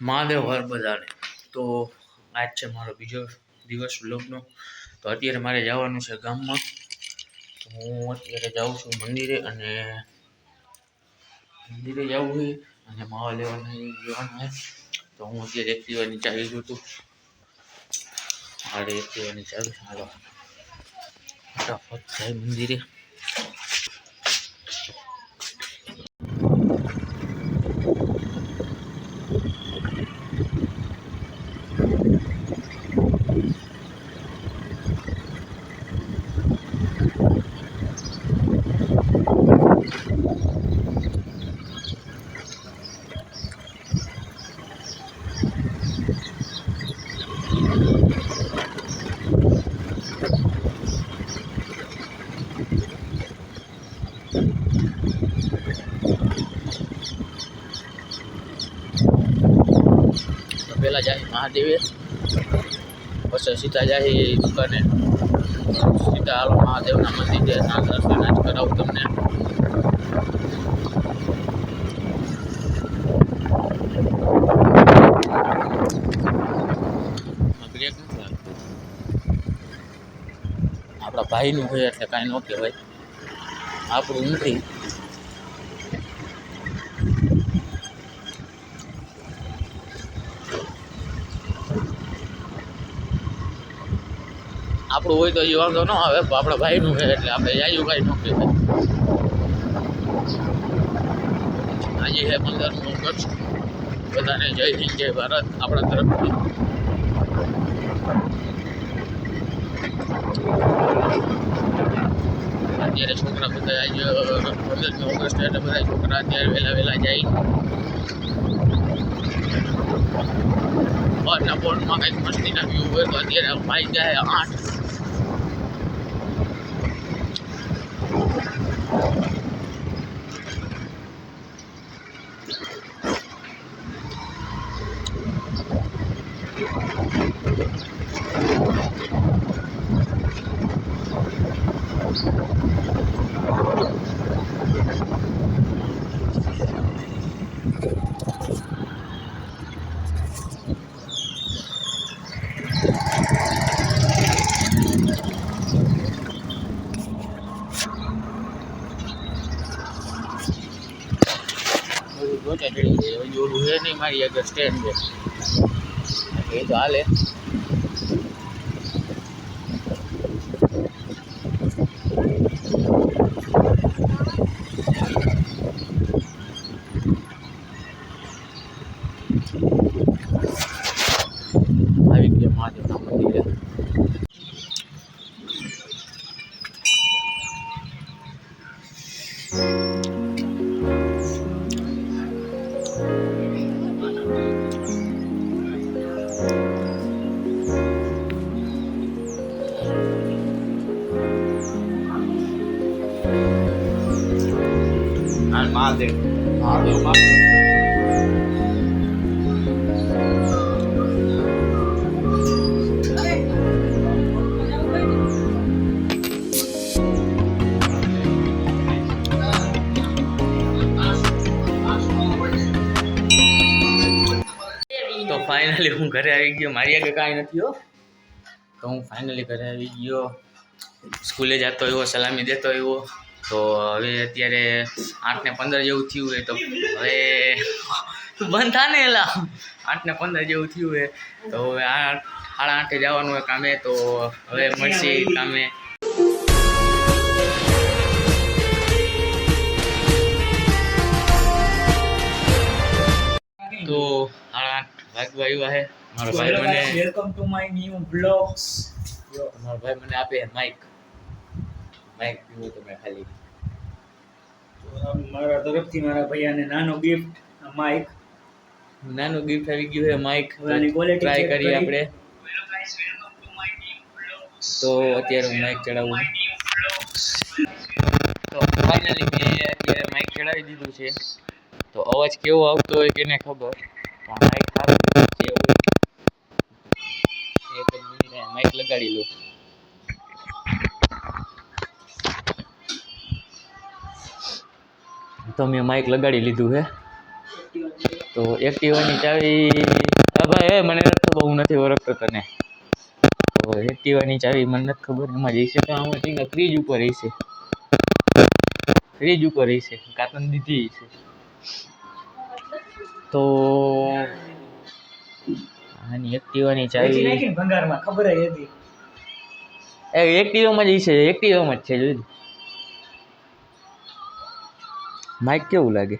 મહાદેવ હર બધાને. તો આજ છે મારો બીજો દિવસ વ્લોગનો. તો અત્યારે મારે જવાનું છે ગામમાં. તો હું અત્યારે જાઉં છું મંદિરે અને મંદિરે જવું છે અને માવા લેવાનું જવાનું છે. તો હું અત્યારે એક નીચે ચાલી ગયો છું. મારે એક્ટિવા નીચે આવી હાલો. ફટાફટ જાય મંદિરે. જાય મહાદેવે પછી સીધા જાય દુકાને સીધા હાલો મહાદેવના મંદિરે દર્શન જ કરાવું તમને. આપણા ભાઈનું હોય એટલે કાંઈ ન કહેવાય. આપણું નથી. આપણું હોય તો એ વાંધો ન આવે આપણા ભાઈનું છે એટલે આપણે જાયું કાંઈ ન કહેવાય. આજે છે પંદરમો ઓગસ્ટ બધાને જય હિન્દ, જય ભારત, આપણા તરફથી. અત્યારે છોકરા બધા આજે પંદરમી ઓગસ્ટ એટલે બધા છોકરા અત્યારે વહેલા વહેલા જાય. બહારના બોર્ડમાં કંઈક મસ્તીના વ્યૂ હોય તો અત્યારે ભાઈ જાય આઠ બધું ગોચા ચડી જાય હજી ઓલું આગળ સ્ટેન્ડ છે. એ તો હાલે. આવી ગયા મહાદેવના ફાઇનલી હું ઘરે આવી ગયો. મારી આગળ કાંઈ નથી, હો. તો હું ફાઇનલી ઘરે આવી ગયો. સ્કૂલે જતો એવો સલામી દેતો એવો તો હવે અત્યારે આઠ ને પંદર જેવું થયું હોય તો હવે બંધ થાય ને એલા. આઠ ને પંદર જેવું થયું હોય તો હવે આઠ સાડા આઠે જવાનું હોય કામે તો હવે મળશે કામે. તો સાડા આઠ વાગવા આવ્યા છે મારો ભાઈ મને welcome to my new blogs મારો ભાઈ મને આપે માઇક માઇક પીવું તો મેં ખાલી મારા તરફથી મારા ભૈયાને નાનો ગિફ્ટ માઇક નાનું ગિફ્ટ આવી ગયું છે આની quality ટ્રાય કરીએ કરી. આપણે. તો અત્યારે હું માઇક ચડાવું. તો ફાઇનલી મેં અત્યારે માઇક ચડાવી દીધું છે. તો અવાજ કેવો આવતો હોય કેને ખબર? માઇક છે લગાડી લો તો મેં માઇક લગાડી લીધું છે તો એક્ટિવાની ચાવી ભાઈ, એ મને નથી બહુ નથી ઓળખતો તને. તો એક્ટિવાની ચાવી મને નથી ખબર, એમાં જઈશે તો આમાં જઈને ફ્રીજ ઉપર હશે ફ્રીજ ઉપર હશે કાતન દીધી હશે તો આની એક્ટિવાની ચાવી ભંગારમાં ખબર જ હતી એ એક્ટિવામાં જ છે એક્ટિવામાં જ છે જોઈ માઇક કેવું લાગે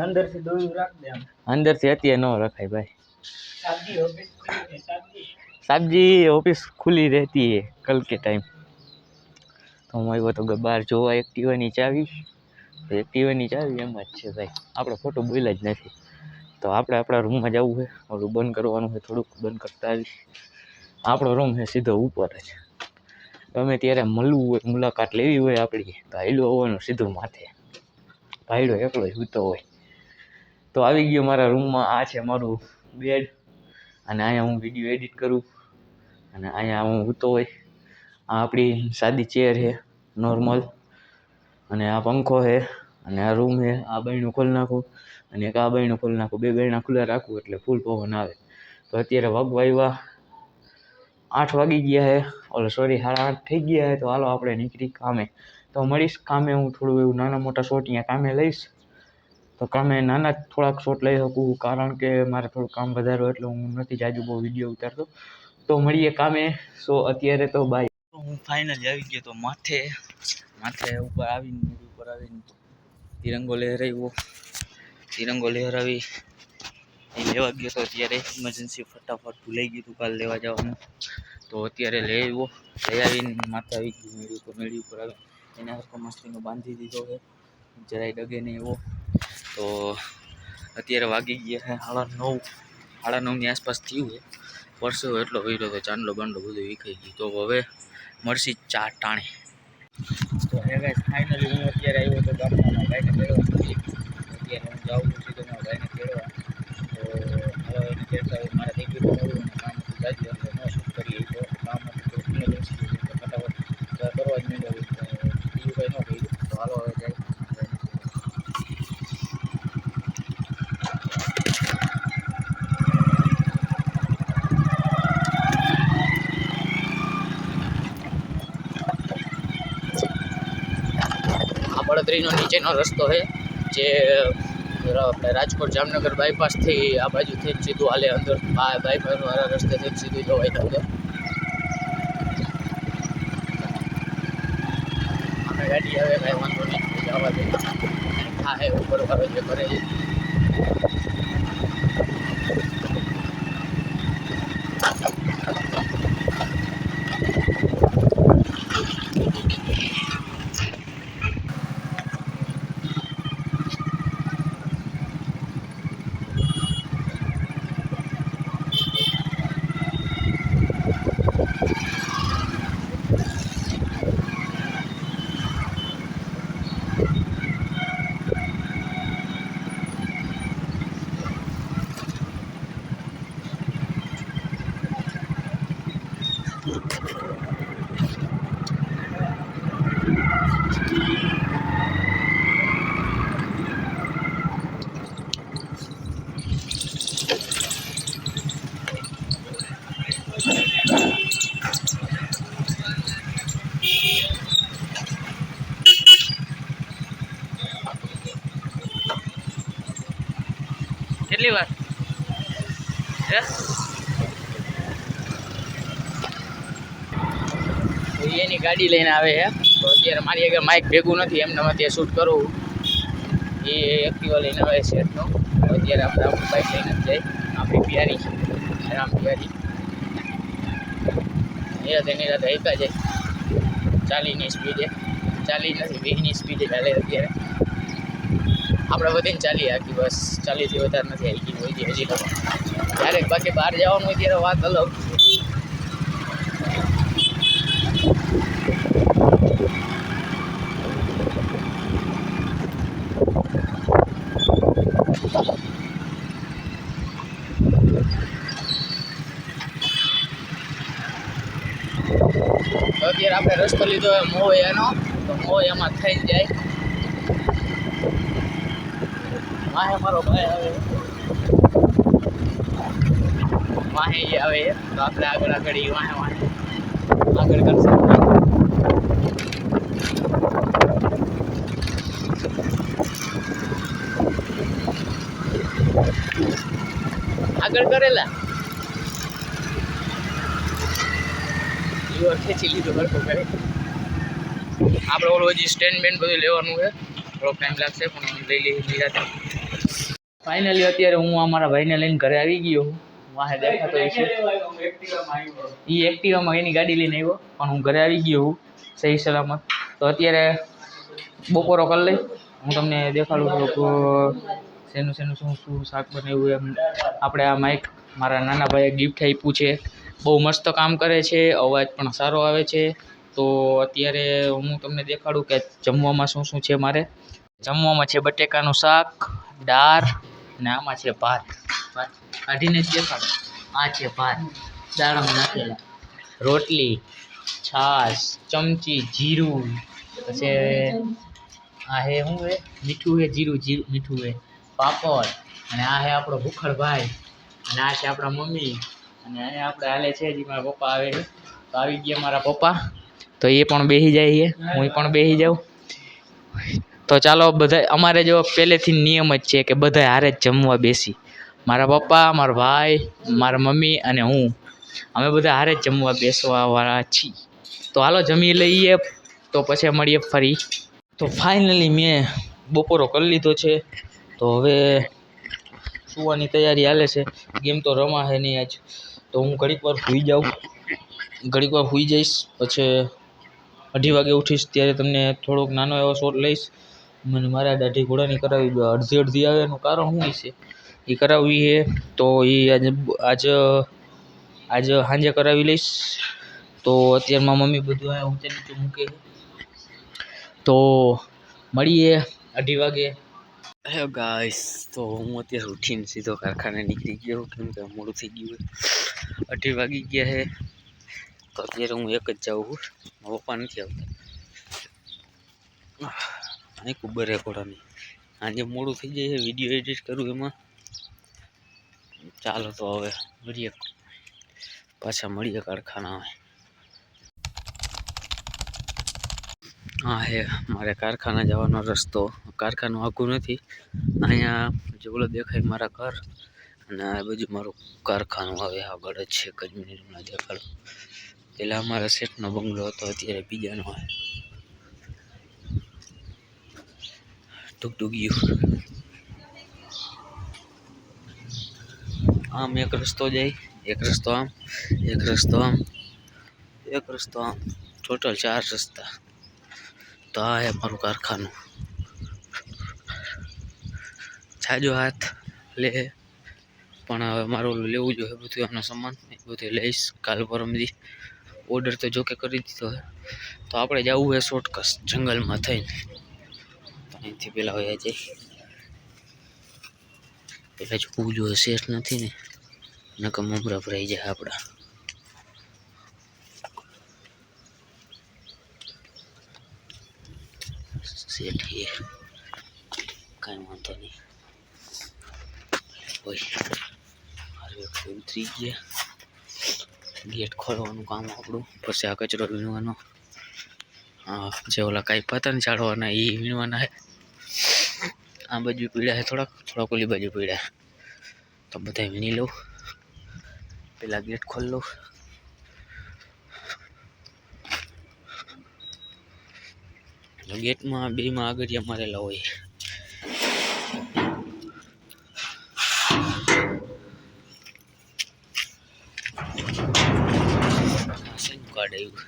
અંદરથી દોયું રાખ દે અંદરથી અત્યારે ન રખાય ભાઈ સાબજી ઓફિસ ખુલી રહેતી હે કલ કે ટાઈમ તો હું આવ્યો તો બહાર જોવા એક્ટિવાની ચાવી તો એક્ટિવાની ચાવી એમ જ છે ભાઈ. આપણો ફોટો બોલ્યા જ નથી. તો આપણે આપણા રૂમમાં જવું છે. ઓલું બંધ કરવાનું છે, થોડુંક બંધ કરતા આવી આપણો રૂમ છે સીધો ઉપર જ. ગમે ત્યારે મળવું હોય, મુલાકાત લેવી હોય આપણી, તો હાઈલો હોવાનું સીધું માથે. ભાઈડો એકલો સૂતો હોય. તો આવી ગયો મારા રૂમમાં આ છે મારું બેડ અને અહીંયા હું વીડિયો એડિટ કરું. અને અહીંયા હું સૂતો હોય. આ આપણી સાદી ચેર છે નોર્મલ અને આ પંખો છે, અને આ રૂમ છે, આ બાયણું ખોલી નાખું, અને એક આ બાયણું ખોલી નાખું, બે બાયણા ખુલ્લા રાખું એટલે ફૂલ પવન આવે. તો અત્યારે વાગવા આવ્યા આઠ વાગી ગયા છે. ઓલો સોરી સાડા આઠ થઈ ગયા છે. તો હાલો આપણે નીકળી કામે. તો મળીશ કામે, હું થોડું એવું નાના મોટા શોટ અહીંયા કામે લઈશ. તો કામે નાના થોડાક શોટ લઈ શકું, કારણ કે મારે થોડું કામ વધારે એટલે હું નથી જાજુ બહુ વીડિયો ઉતારતો. તો મળીએ કામે. સો અત્યારે તો બાય હું ફાઇનલી આવી ગયો તો માથે માથે ઉપર આવીને મૂડી ઉપર આવીને તિરંગો લહેરાવ્યો. તિરંગો લહેરાવી, એ લેવા ગયો તો અત્યારે ઇમરજન્સી ફટાફટ ભૂલાઈ ગયું હતું કાલ લેવા જવાનું. તો અત્યારે લઈ આવ્યો, લઈ આવીને માથે આવી ગયું મેળી ઉપર મેળી ઉપર આવે એને હરકો મસ્તીનો બાંધી દીધો છે. જરાય ડગે નહીં એવો. તો અત્યારે વાગી ગયા છે સાડા નવ, સાડા નવની આસપાસ થયું છે. પરસો એટલો વીરો તો ચાંદલો બાંડલો બધું વિખાઈ ગયું. તો હવે મળશે ચા ટાણે. તો હે ગાઈસ ફાઇનલી હું અત્યારે આવ્યો તો ગામમાં મારા ભાઈને અત્યારે હું જાઉં છું સીધો મારા ભાઈને તેડવા તો હવે એને હોય, મારે થઈ ગયું મળવું અને કામ જાજુ એટલે ન શૂટ કરીએ તો કામ હતું તો ઇમરજન્સી હતું તો ફટાફટ કરવા જ માંડ્યો બીજું કંઈ ન કર્યું તો હાલો હવે જાય આ નીચેનો રસ્તો છે, જે આપણે રાજકોટ જામનગર બાયપાસથી આ બાજુથી જ સીધું હાલે અંદર. આ બાયપાસ વાળા રસ્તેથી જ સીધું જવાય અંદર. અમે ગાડી આવે, કાંઈ વાંધો નહીં. જવા દે. હા હે ઉપર આવે છે કરે છે. કેટલી વાર હે? તો ઈ એની ગાડી લઈને આવે છે. તો અત્યારે મારી આગળ માઇક ભેગું નથી, એમને અત્યારે શૂટ કરું. એ એક્ટિવા લઈને આવે છે તો અત્યારે આપણે આપણું બાઇક લઈને જાય. આપણી પ્યારી રામ બિહારી. એ તેની નિરાતે એકા જાય. ચાલીની સ્પીડે ચાલી નથી, વીસની સ્પીડે ચાલે અત્યારે. આપણે બધીને ચાલીએ, આખી બસ ચાલીથી વધારે નથી આવી ગઈ હોય હજી તો. ક્યારેક બાકી બહાર જવાનું હોય ત્યારે વાત અલગ. તો અત્યારે આપણે રસ્તો લીધો હોય એનો, તો મોવૈયામાં થઈ જાય. માહે મારો ભાઈ આવે. માહે આવે. તો આપણે આગળ આગળ વાહે વાહે આગળ કરશે. આગળ કરેલા. લીવર ખેંચી લીધું હરખું આપણે ઓલું હજી સ્ટેન્ડ બેન્ડ બધું લેવાનું છે. થોડો ટાઈમ લાગશે, પણ લઈ લઈ નિરાતે. ફાઇનલી અત્યારે હું અમારા ભાઈને લઈને ઘરે આવી ગયો હું વાહે દેખાતો છે એ એક્ટિવામાં એની ગાડી લઈને આવ્યો, પણ હું ઘરે આવી ગયો હું સહી સલામત. તો અત્યારે બપોરો કરી લઈ. હું તમને દેખાડું છું. શેનું શેનું, શું શું શાક બનાવ્યું એમ. આપણે આ માઇક મારા નાના ભાઈએ ગિફ્ટ આપ્યું છે. બહુ મસ્ત કામ કરે છે, અવાજ પણ સારો આવે છે. તો અત્યારે હું તમને દેખાડું કે જમવામાં શું શું છે મારે. જમવામાં છે બટેકાનું શાક, દાળ ને આમાં છે ભાત. ભાત કાઢીને જ દેખાડો. આ છે ભાત. દાળમાં નાખેલા. રોટલી, છાશ, ચમચી, જીરું. પછી આ હે, શું હે? મીઠું હે, જીરું જીરું મીઠું હે. પાપડ, અને આ છે આપણો ભૂખડભાઈ, અને આ છે આપણા મમ્મી, અને અહીંયા આપણે હાલે છે જે મારા પપ્પા આવે છે. તો આવી ગયા મારા પપ્પા. તો એ પણ બેસી જાય છે. હું પણ બેસી જાઉં. તો ચાલો, બધા અમારે જો પહેલેથી નિયમ જ છે કે બધા હારે જ જમવા બેસી. મારા પપ્પા, મારા ભાઈ, મારા મમ્મી અને હું. અમે બધા હારે જ જમવા બેસવાવાળા છીએ. તો હાલો, જમી લઈએ. તો પછી મળીએ ફરી. તો ફાઇનલી મેં બપોરો કરી લીધો છે. તો હવે સુવાની તૈયારી હાલે છે. ગેમ તો રમાશે નહીં આજ. તો હું ઘડીક વાર સૂઈ જાઉં. ઘડીક વાર સૂઈ જઈશ. પછી અઢી વાગે ઉઠીશ ત્યારે તમને થોડોક નાનો એવો શોટ લઈશ. મને મારા દાઢી ઘોડાની કરાવી અડધી અડધી આવે એનું કારણ શું છે? એ કરાવવી છે. તો એ આજે, આજ આજ સાંજે કરાવી લઈશ. તો અત્યારમાં મમ્મી બધું આ ઊંચે નીચે મૂકે તો મળીએ અઢી વાગે. હે ગાઈસ, તો હું અત્યારે ઉઠીને સીધો કારખાને નીકળી ગયો, કેમ કે મોડું થઈ ગયું અઢી વાગી ગયા છે તો અત્યારે હું એક જ જાઉં છું. પપ્પા નથી આવતા. અહીં કુબર હે ઘોડાની. આજે મોડું થઈ જાય છે વીડિયો એડિટ કરું એમાં. ચાલો તો હવે મળીએ. પાછા મળીએ કારખાના હા હે મારે કારખાના જવાનો રસ્તો, કારખાનું આખું નથી. અહીંયા જેવડો દેખાય મારા ઘર, અને આ બાજુ મારું કારખાનું આવે આગળ જ છે જ મિનિટમાં પહેલાં અમારા શેઠનો બંગલો હતો, અત્યારે બીજાનો હોય. ટૂંક આમ એક રસ્તો જાય, એક રસ્તો આમ, એક રસ્તો આમ, એક રસ્તો આમ. ટોટલ ચાર રસ્તા. તો આ હે મારું કારખાનું. છાજો હાથ લે. પણ હવે મારું લેવું જોઈએ બધું આનો સામાન. એ બધું લઈશ. કાલ પરમથી ઓર્ડર તો જોકે કરી દીધો હોય તો આપણે જવું છે શોર્ટકટ જંગલમાં થઈને. અહીંથી પેલા હોય જઈ પેલા જોવું જોઈએ શેઠ નથી ને. નકમ મમરા ભરાઈ જાય આપણા શેઠ એ કાંઈ વાંધો નહીં હોય હારું એક તો ઉતરી ગયા ગેટ ખોલવાનું કામ આપણું. પછી આ કચરો વીણવાનો. જે ઓલા કાંઈ હતા ચાડવાના એ વીણવાના છે આ બાજુ પીડા છે થોડાક થોડાક ઓલી બાજુ પીડા તો બધા વીણી લઉં. પેલા ગેટ ખોલી લઉં. ગેટમાં, બેમાં આગળ મારેલા હોય શેનું કાર્ડ આવ્યું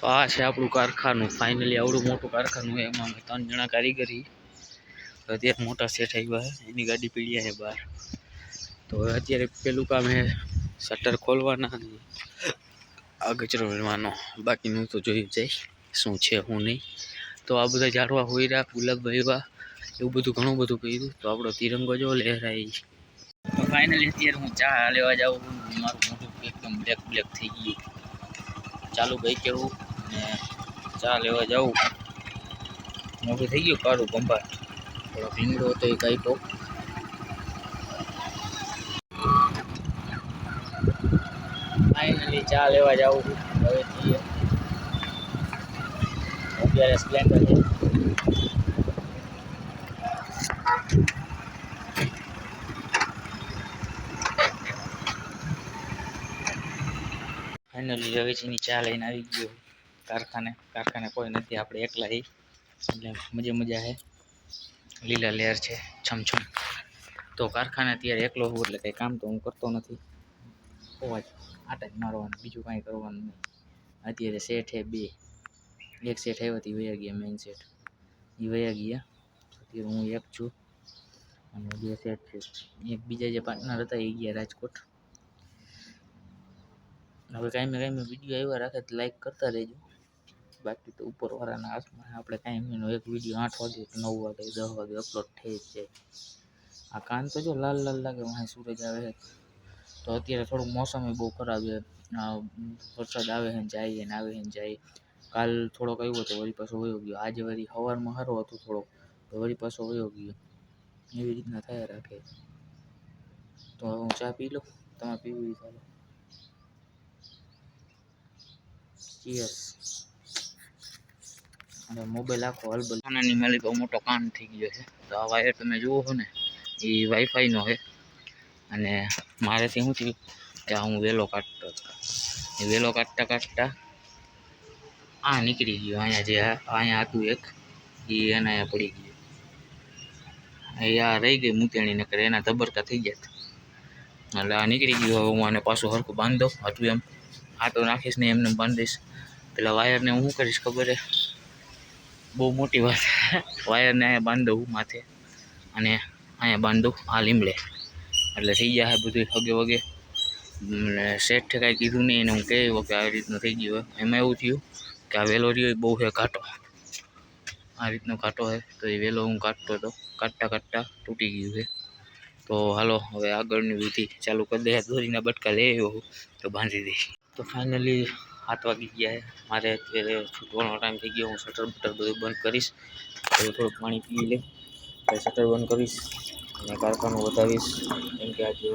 તો આ છે આપણું કારખાનું. ફાઇનલી આવડું મોટું કારખાનું છે. એમાં અમે ત્રણ જણા કારીગરી. તો અત્યારે મોટા શેઠ આવ્યા છે. એની ગાડી પીડ્યા છે બહાર. તો હવે અત્યારે પેલું કામ છે શટર ખોલવાના અને આ કચરો વીણવાનો. બાકીનું તો જોયું જાય શું છે, શું નહીં. તો આ બધા ઝાડવા હોઈરા ગુલાબ વાવ્યા એવું બધું ઘણું બધું કર્યું. તો આપણો તિરંગો જો લહેરાઈ તો ફાઇનલી અત્યારે હું ચા લેવા જાઉં છું. મારું મોઢું એકદમ બ્લેક બ્લેક થઈ ગયું. ચાલુ ગઈ કેવું? ને ચા લેવા જાઉં. મોટું થઈ ગયું કાળું ગંભા. થોડો ભીંગડો હતો એ કાંઈકો ફાઇનલી ચા લેવા છું. હવે જઈએ. અત્યારે સ્પ્લેન્ડર છે. ફાઇનલી રવેચીની ચા લઈને આવી ગયો. કારખાને કારખાને કોઈ નથી, આપણે એકલા એટલે મજા મજા છે લીલા લેર છે, છમછમ. તો કારખાને અત્યારે એકલો હોઉં એટલે કંઈ કામ તો હું કરતો નથી. હોવા જ, આટા જ મારવાનું બીજું કાંઈ કરવાનું નહીં. અત્યારે સેટ છે બે. એક સેટ આવ્યો હતી વયા ગયા મેઇન સેટ એ વયા ગયા. અત્યારે હું એક છું અને બે સેટ છે. એક બીજા જે પાર્ટનર હતા એ ગયા રાજકોટ. હવે કાંઈ કાંઈ વીડિયો આવ્યા રાખે તો લાઈક કરતા રહેજો. બાકી તો ઉપરવાળાના હાથમાં આપણે કાંઈ એક વીડિયો આઠ વાગે કે નવ વાગે, દસ વાગે અપલોડ થઈ જ જાય. આ કાન તો જો લાલ લાલ લાગે વાંહે સૂરજ આવે છે. તો અત્યારે થોડુંક મોસમ બહુ ખરાબ છે. વરસાદ આવે છે જાય ને આવે ને જાય. કાલ થોડોક આવ્યો તો વળી પાછો વયો ગયો. આજે વળી સવારમાં સારો હતો થોડોક, તો વળી પાછો વયો ગયો. એવી રીતના થયા રાખે. તો હું ચા પી લઉં? તમે પીવી ચાલો ચીયર્સ અને મોબાઈલ આખો હલબલ નાની મેલી બહુ મોટો કાન થઈ ગયો છે. તો આ વાયર તમે જુઓ છો ને, એ વાઈફાઈનો છે. અને મારેથી શું થયું કે આ હું વેલો કાઢતો એ વેલો કાઢતા કાઢતા આ નીકળી ગયો. અહીંયા જે અહીંયા હતું એક, એ એના અહીંયા પડી ગયું. અહીંયા રહી ગઈ મૂતેણી નકર એના ધબરકા થઈ ગયા. એટલે આ નીકળી ગયું. હવે હું આને પાછું હરખું બાંધો હતું એમ. આ તો નાખીશ ને એમને બાંધીશ. પેલા વાયરને હું શું કરીશ ખબર હે બહુ મોટી વાત. વાયરને અહીંયા બાંધવું માથે. અને અહીંયા બાંધવું આ લીમડે. એટલે થઈ જાય બધું હગે વગે. શેઠે કાંઈ કીધું નહીં એને હું કહ્યું કે આવી રીતનું થઈ ગયું હોય. એમાં એવું થયું કે આ વેલો રહ્યો બહુ છે કાંટો આ રીતનો કાંટો છે તો એ વેલો હું કાઢતો હતો કાઢતા કાઢતા તૂટી ગયું છે તો હાલો, હવે આગળની વિધિ ચાલુ કરી દે. દોરીના બટકા લઈ આવ્યો તો બાંધી દઈશ. તો ફાઇનલી હાથ વાગી ગયા છે. મારે અત્યારે છૂટવાનો ટાઈમ થઈ ગયો. હું શટર બટર બધું બંધ કરીશ. થોડું થોડું પાણી પી લે પછી શટર બંધ કરીશ અને કારખાનું વધાવીશ કેમ કે આજે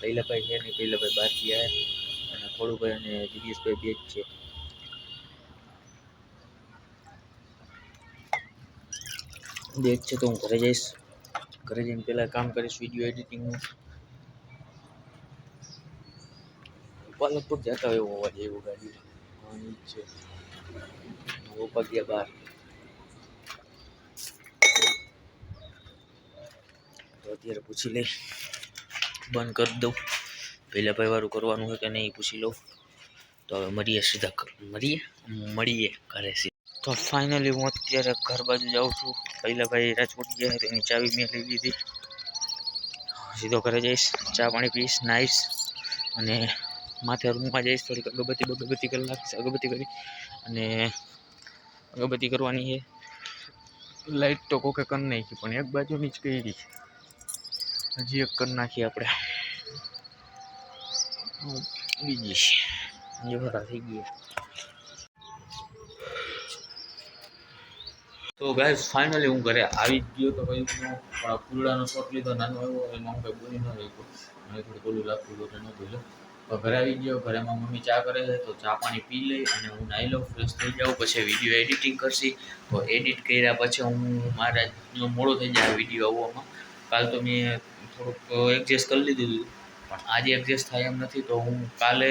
પહેલાભાઈ છે ને પહેલાભાઈ બહાર ગયા છે. અને ખોડુભાઈ અને દિવ્યેશભાઈ બે જ છે. બે જ છે તો હું ઘરે જઈશ. ઘરે જઈને પહેલાં કામ કરીશ વીડિયો એડિટિંગનું પાલનપુર જતા હોય એવો અવાજ એવો ગાડી અહીં જ છે પપ્પા ગયા બહાર તો અત્યારે પૂછી લઈ. બંધ કરી દઉં. પહેલાં ભાઈ વાળું કરવાનું હોય કે નહીં પૂછી લઉં. તો હવે મળીએ સીધા મળીએ? મળીએ ઘરે તો ફાઇનલી હું અત્યારે ઘર બાજુ જાઉં છું. પહેલાં ભાઈ રાજકોટ ગયા તેની ચાવી મેં લઈ લીધી. સીધો ઘરે જઈશ. ચા પાણી પીશ નાઈશ અને માથે રૂમમાં જઈશ થોડીક અગરબત્તી બગરબત્તી કરી નાખીશ, અગરબત્તી કરી. અને અગરબત્તી કરવાની છે. લાઈટ તો કોકે કરી નાખી, પણ એક બાજુની જ કરી હજી એક કરી નાખીએ આપણે. બીજી જોરા થઈ ગયા. તો ગાઈસ ફાઇનલી હું ઘરે આવી જ ગયો તો કઈ ફૂલડાનો શોટ લીધો, નાનો આવ્યો એમાં હું કંઈ બોલી ન રહ્યો મને થોડું બોલું લાગતું હતું નહોતું ઘરે આવી ગયો, ઘરેમાં મમ્મી ચા કરે છે, તો ચા પાણી પી લઈ અને હું નાહી લઉં ફ્રેશ થઈ જાઉં, પછી વીડિયો એડિટિંગ કરશી. તો એડિટ કર્યા પછી હું મારા મોડો થઈ જાય વીડિયો આવવામાં. કાલ તો મેં થોડુંક એડજસ્ટ કરી લીધું હતું પણ આજે એડજસ્ટ થાય એમ નથી. તો હું કાલે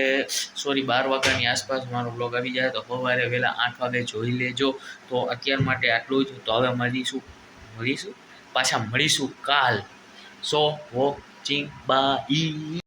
સોરી બાર વાગ્યાની આસપાસ મારો બ્લોગ આવી જાય, તો સવારે વહેલા આઠ વાગે જોઈ લેજો. તો અત્યાર માટે આટલું જ. તો હવે મળીશું મળીશું? પાછા મળીશું કાલ. સો વોચિંગ બાય